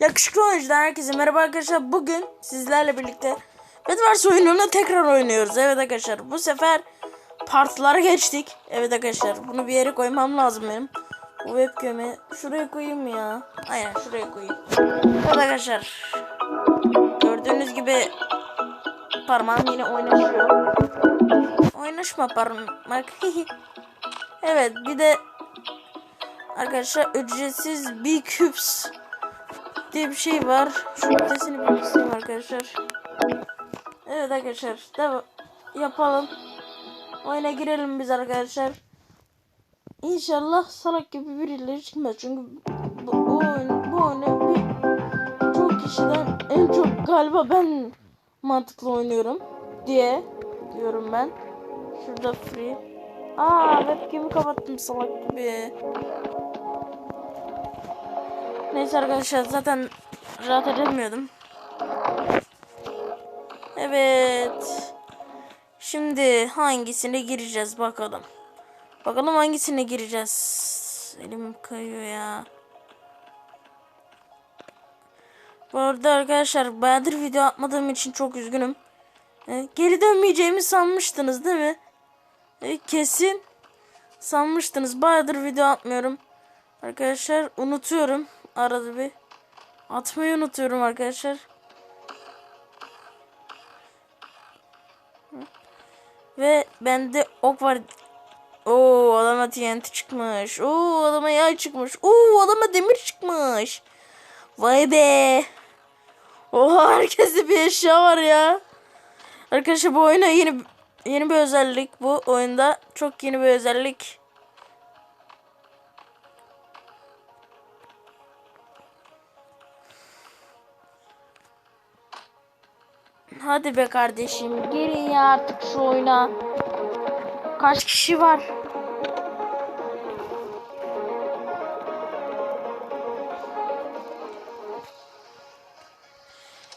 Yakışıklı oyuncudan herkese merhaba arkadaşlar. Bugün sizlerle birlikte Bedwars oyununu tekrar oynuyoruz. Evet arkadaşlar bu sefer partlara geçtik. Evet arkadaşlar bunu bir yere koymam lazım benim. Bu webcam'i şuraya koyayım ya. Aynen şuraya koyayım. Evet arkadaşlar. Gördüğünüz gibi parmağım yine oynaşıyor. Oynaşma parmak. evet bir de arkadaşlar ücretsiz bir küps diye bir şey var. Şu ötesini bir isteyeyim arkadaşlar. Evet arkadaşlar. Yapalım. Oyuna girelim biz arkadaşlar. İnşallah salak gibi birileri çıkmaz. Çünkü bu, bu oyun, bu oyunu bir çok kişiden en çok galiba ben mantıklı oynuyorum diye diyorum ben. Şurada free. Aa webcam'i kapattım salak gibi. Neyse arkadaşlar zaten rahat edemiyordum. Evet. Şimdi hangisine gireceğiz bakalım. Bakalım hangisine gireceğiz. Elim kayıyor ya. Bu arada arkadaşlar bayağıdır video atmadığım için çok üzgünüm. E, geri dönmeyeceğimi sanmıştınız değil mi? E, kesin sanmıştınız. Bayağıdır video atmıyorum. Arkadaşlar unutuyorum. Arada bir atmayı unutuyorum arkadaşlar. Ve bende ok var. Oo adama TNT çıkmış. Oo adama yay çıkmış. Oo adama demir çıkmış. Vay be. Oha herkeste bir eşya var ya. Arkadaşlar bu oyuna yeni yeni bir özellik bu oyunda. Çok yeni bir özellik. Hadi be kardeşim girin ya artık şu oyuna. Kaç kişi var?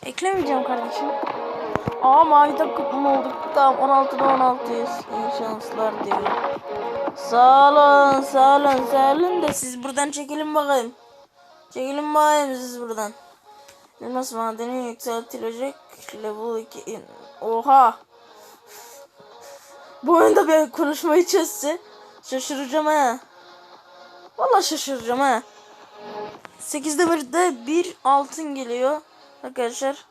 Eklemeyeceğim kardeşim. Aa mavi takım olduk. Tamam 16'da 16'yız. İyi şanslar diyor. Sağ olun, sağ olun, sağ olun da siz buradan çekilin bakayım. Çekilin bakayım siz buradan. Elmas madeni yükseltilecek level 2. Oha. Bu oyunda bir konuşmayı çözse şaşıracağım ha. Vallahi şaşıracağım ha. 8 demirde bir altın geliyor arkadaşlar.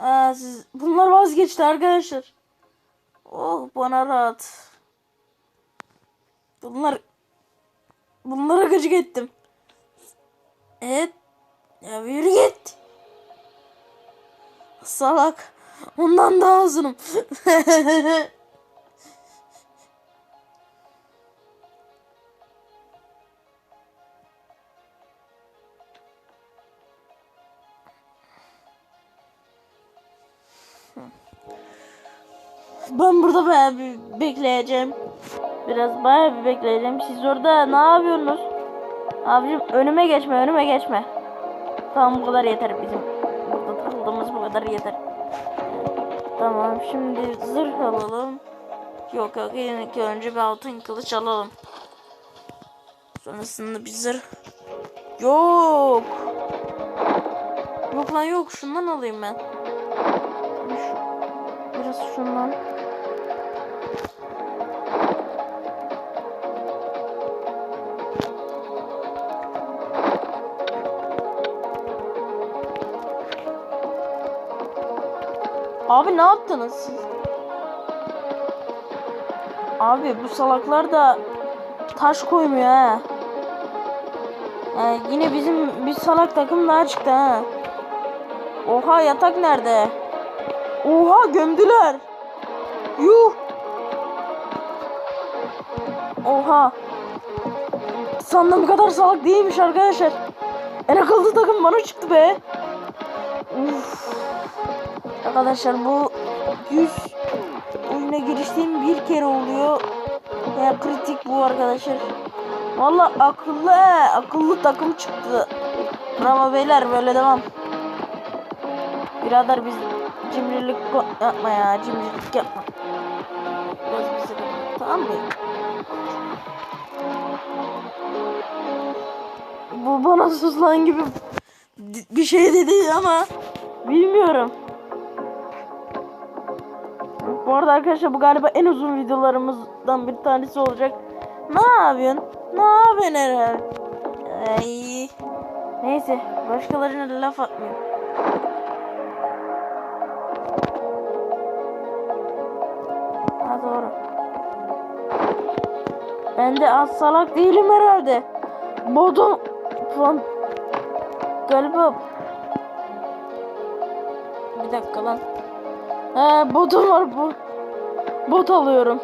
Aa, siz, bunlar vazgeçti arkadaşlar. Oh bana rahat. Bunlar bunlara gıcık ettim. Evet. Ya yürü git. Salak. Ondan daha uzunum. Ben burada bayağı bir bekleyeceğim. Biraz bayağı bir bekleyeceğim. Siz orada ne yapıyorsunuz? Abicim önüme geçme, önüme geçme. Tamam bu kadar yeter bizim. Burada takıldığımız bu kadar yeter. Tamam şimdi zırh alalım. Yok yok ilk önce bir altın kılıç alalım. Sonrasında bir zırh. Yok. Yok lan yok şundan alayım ben. Biraz şundan. Abi ne yaptınız siz? Abi bu salaklar da taş koymuyor ha. Yani yine bizim bir salak takım daha çıktı ha. Oha yatak nerede? Oha gömdüler. Yuh. Oha. Sandığım kadar salak değilmiş arkadaşlar. En akıllı takım bana çıktı be. Uf. Arkadaşlar bu 100 oyuna giriştiğim bir kere oluyor. Ya kritik bu arkadaşlar. Valla akıllı akıllı takım çıktı. Bravo beyler böyle devam. Birader biz cimrilik yapma ya. Cimrilik yapma. Biraz bize de- Tamam mı? Bu bana suslan gibi di- bir şey dedi ama bilmiyorum. Bu arada arkadaşlar bu galiba en uzun videolarımızdan bir tanesi olacak. Ne yapıyorsun? Ne yapıyorsun herhalde? Ay. Neyse başkalarına laf atmıyorum. Ha doğru. Ben de az salak değilim herhalde. Bodum falan galiba bir dakika lan. He botum var bu. Bot alıyorum.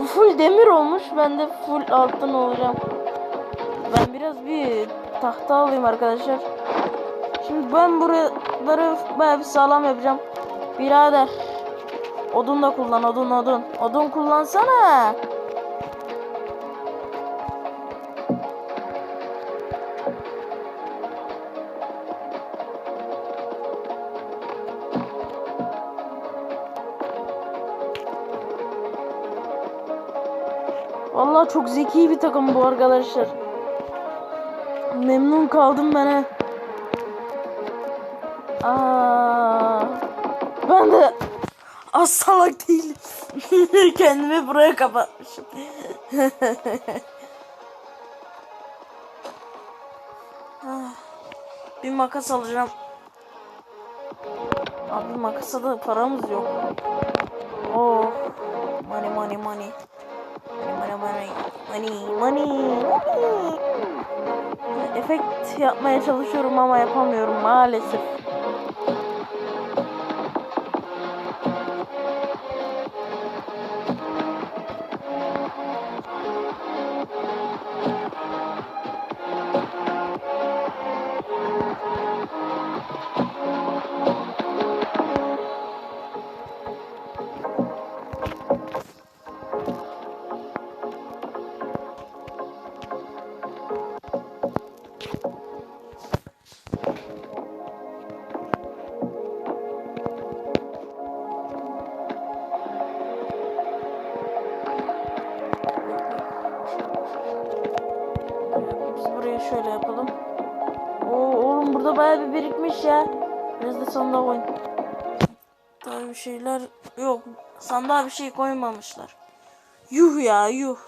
Bu full demir olmuş. Ben de full altın olacağım. Ben biraz bir tahta alayım arkadaşlar. Şimdi ben buraları bayağı bir sağlam yapacağım. Birader. Odun da kullan odun odun. Odun kullansana. Çok zeki bir takım bu arkadaşlar. Memnun kaldım ben he. Ben de az salak değilim. Kendimi buraya kapatmışım. Ah, bir makas alacağım. Abi makasa da paramız yok. Oh, money money money. Money money money money. Efekt yapmaya çalışıyorum ama yapamıyorum maalesef. Daha bir şeyler yok. Sandığa bir şey koymamışlar. Yuh ya yuh.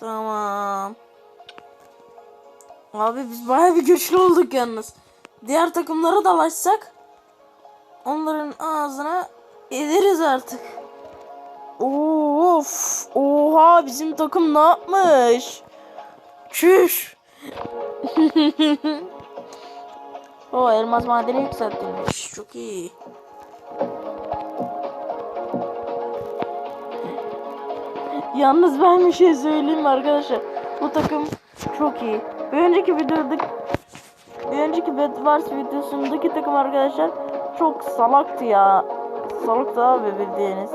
Tamam. Abi biz bayağı bir güçlü olduk yalnız. Diğer takımlara dalaşsak onların ağzına ederiz artık. Of! Oha bizim takım ne yapmış? Çüş! o elmas madeni yükseltilmiş. Çok iyi. Yalnız ben bir şey söyleyeyim arkadaşlar. Bu takım çok iyi. Bir önceki videoda bir önceki Bed Wars videosundaki takım arkadaşlar çok salaktı ya. Salaktı abi bildiğiniz.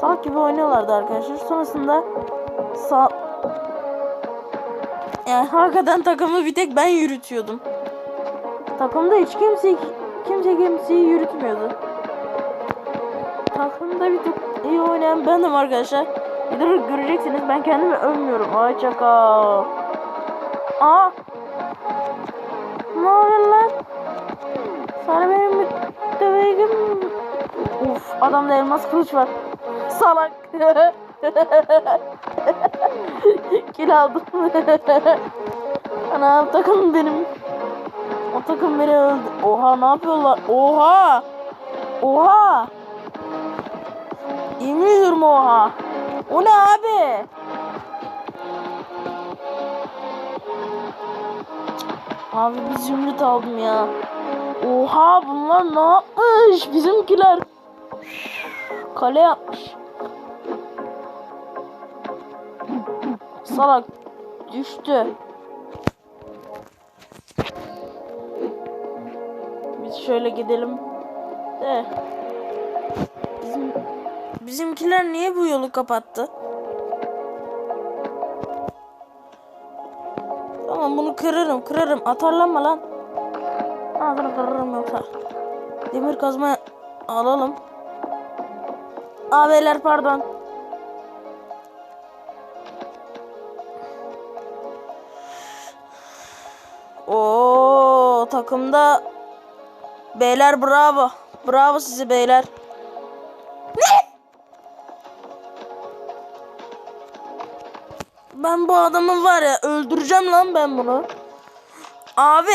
Salak gibi oynuyorlardı arkadaşlar. Sonrasında sa yani hakikaten takımı bir tek ben yürütüyordum. Takımda hiç kimse kimse kimseyi yürütmüyordu. Takımda bir tek iyi oynayan benim arkadaşlar. Videoda göreceksiniz ben kendimi övmüyorum. Ay çakal. Aa. Ne oluyor lan? Sana benim müttefikim. Uf adamda elmas kılıç var. Salak. Kill aldım. Ana takım benim. Takım beni öldü. Oha ne yapıyorlar? Oha. Oha. Yemin ediyorum oha. O ne abi? Abi bir zümrüt aldım ya. Oha bunlar ne yapmış? Bizimkiler. Kale yapmış. Salak düştü. şöyle gidelim. De. Bizim, bizimkiler niye bu yolu kapattı? Tamam bunu kırarım kırarım. Atarlanma lan. Ağzını kırarım yoksa. Demir kazma alalım. Ağabeyler pardon. O takımda beyler bravo. Bravo size beyler. Ne? Ben bu adamı var ya öldüreceğim lan ben bunu. Abi.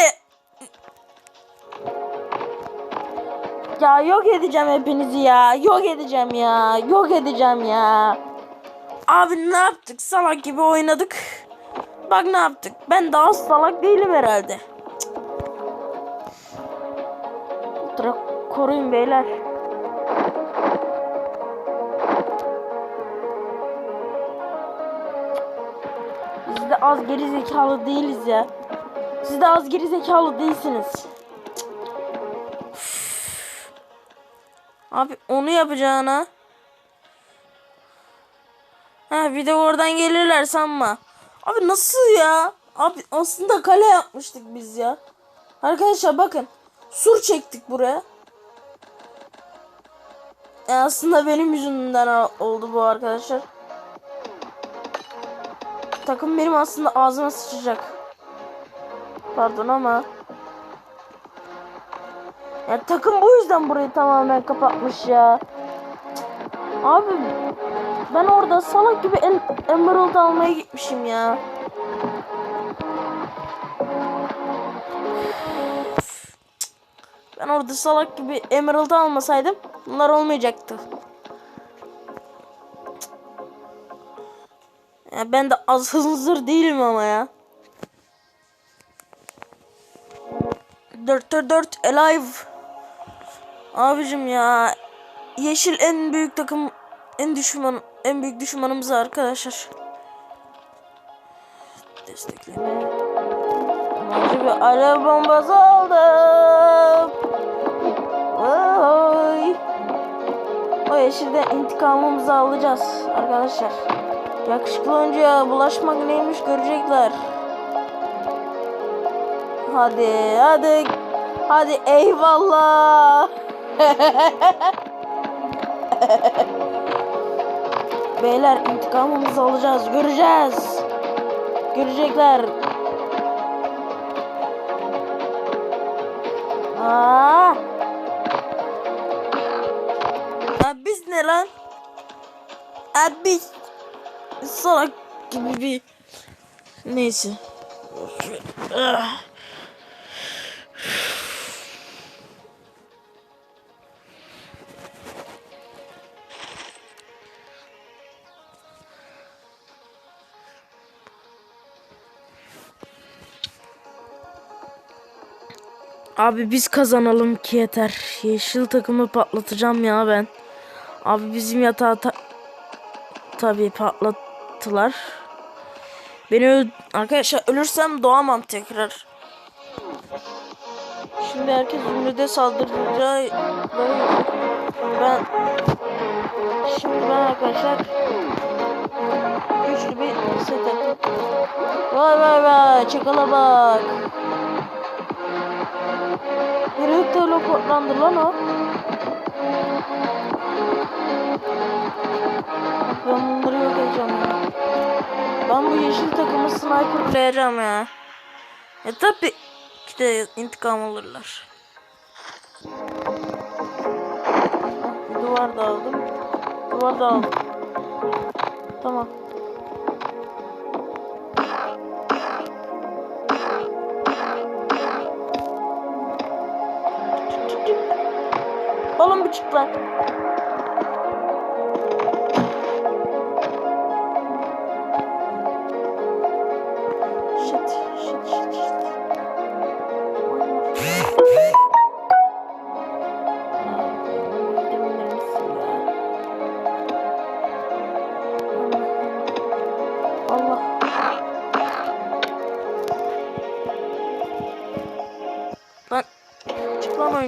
Ya yok edeceğim hepinizi ya. Yok edeceğim ya. Yok edeceğim ya. Abi ne yaptık? Salak gibi oynadık. Bak ne yaptık. Ben daha salak değilim herhalde. Ultra koruyun beyler. Biz de az geri zekalı değiliz ya. Siz de az geri zekalı değilsiniz. Abi onu yapacağına. Ha bir de oradan gelirler sanma. Abi nasıl ya? Abi aslında kale yapmıştık biz ya. Arkadaşlar bakın. Sur çektik buraya. E aslında benim yüzümden oldu bu arkadaşlar. Takım benim aslında ağzıma sıçacak. Pardon ama. Ya takım bu yüzden burayı tamamen kapatmış ya. Abi ben orada salak gibi el, Emerald almaya gitmişim ya. Ben orada salak gibi Emerald almasaydım bunlar olmayacaktı. Ya ben de az hızır değilim ama ya. 4'te 4 alive. Abicim ya. Yeşil en büyük takım en düşman en büyük düşmanımız arkadaşlar. Destekleme. Amacı bir bombası aldım. O yeşilden intikamımızı alacağız arkadaşlar. Yakışıklı oyuncuya bulaşmak neymiş görecekler. Hadi hadi. Hadi eyvallah. Beyler intikamımızı alacağız. Göreceğiz. Görecekler. Abi salak gibi bir neyse. Abi biz kazanalım ki yeter. Yeşil takımı patlatacağım ya ben. Abi bizim yatağı ta tabii patlattılar. Beni arkadaşlar ölürsem doğamam tekrar. Şimdi herkes Zümrüt'e saldıracağı ben şimdi ben arkadaşlar güçlü bir set. Vay vay vay çakala bak. Nereye teleportlandı lan o? Ben bunları yok ya. Ben bu yeşil takımı sniperlayacağım ya. E tabi ki de intikam alırlar. Bir duvar da aldım. Duvar da aldım. Tamam. Oğlum bir çık lan.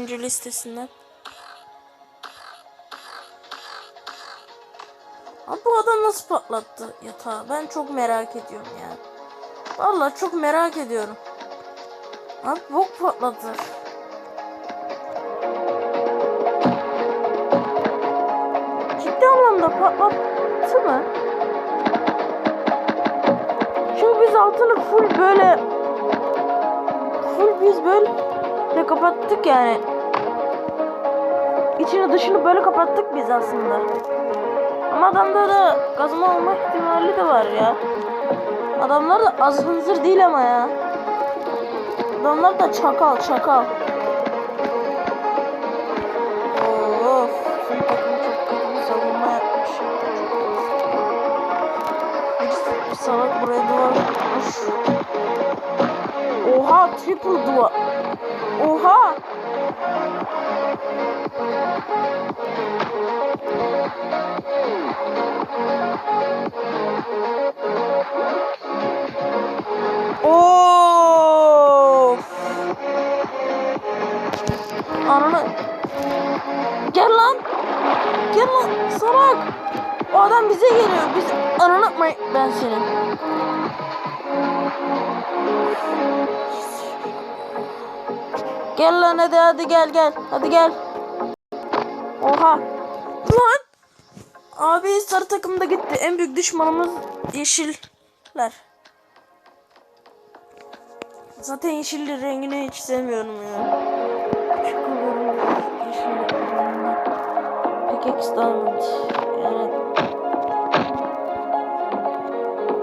Oyuncu listesinden. Abi bu adam nasıl patlattı yatağı? Ben çok merak ediyorum ya. Vallahi çok merak ediyorum. Abi bok patlatır. Ciddi anlamda patlattı mı? Çünkü biz altını full böyle full biz böyle kapattık yani. İçini dışını böyle kapattık biz aslında. Ama adamda da kazma olma ihtimali de var ya. Adamlar da az hınzır değil ama ya. Adamlar da çakal çakal. Yapmış. Salak buraya duvar kurmuş. Oha triple duvar. Oha. Of. Ananı. Gel lan. Gel lan salak. O adam bize geliyor. Biz ananı ben senin. Gel lan hadi hadi gel gel. Hadi gel. Oha. Lan. Abi sarı takımda gitti. En büyük düşmanımız yeşiller. Zaten yeşil rengini hiç sevmiyorum ya. Küçük oluyorum yeşil. Pickaxe Diamond. Yani.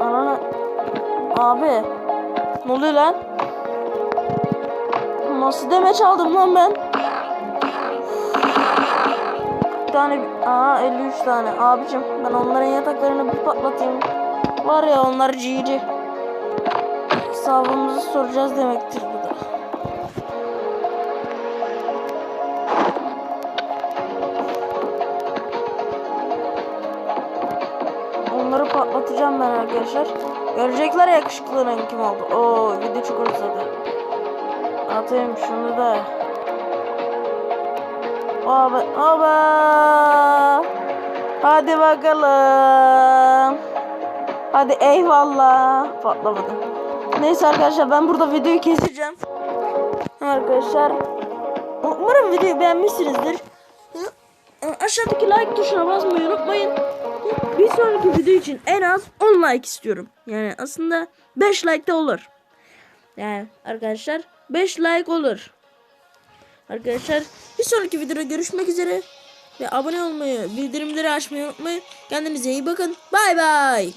Anana. Abi. Ne oluyor lan? Nasıl deme çaldım lan ben? Bir tane, aa 53 tane. Abicim ben onların yataklarını bir patlatayım. Var ya onlar ciğeri. Hesabımızı soracağız demektir bu. Onları patlatacağım ben arkadaşlar. Görecekler yakışıklının kim oldu. Oo video çok uzadı. Atayım şunu da. Oba, oba. Hadi bakalım. Hadi eyvallah. Patlamadı. Neyse arkadaşlar ben burada videoyu keseceğim. Arkadaşlar umarım videoyu beğenmişsinizdir. Aşağıdaki like tuşuna basmayı unutmayın. Bir sonraki video için en az 10 like istiyorum. Yani aslında 5 like de olur. Yani arkadaşlar 5 like olur. Arkadaşlar bir sonraki videoda görüşmek üzere. Ve abone olmayı, bildirimleri açmayı unutmayın. Kendinize iyi bakın. Bay bay.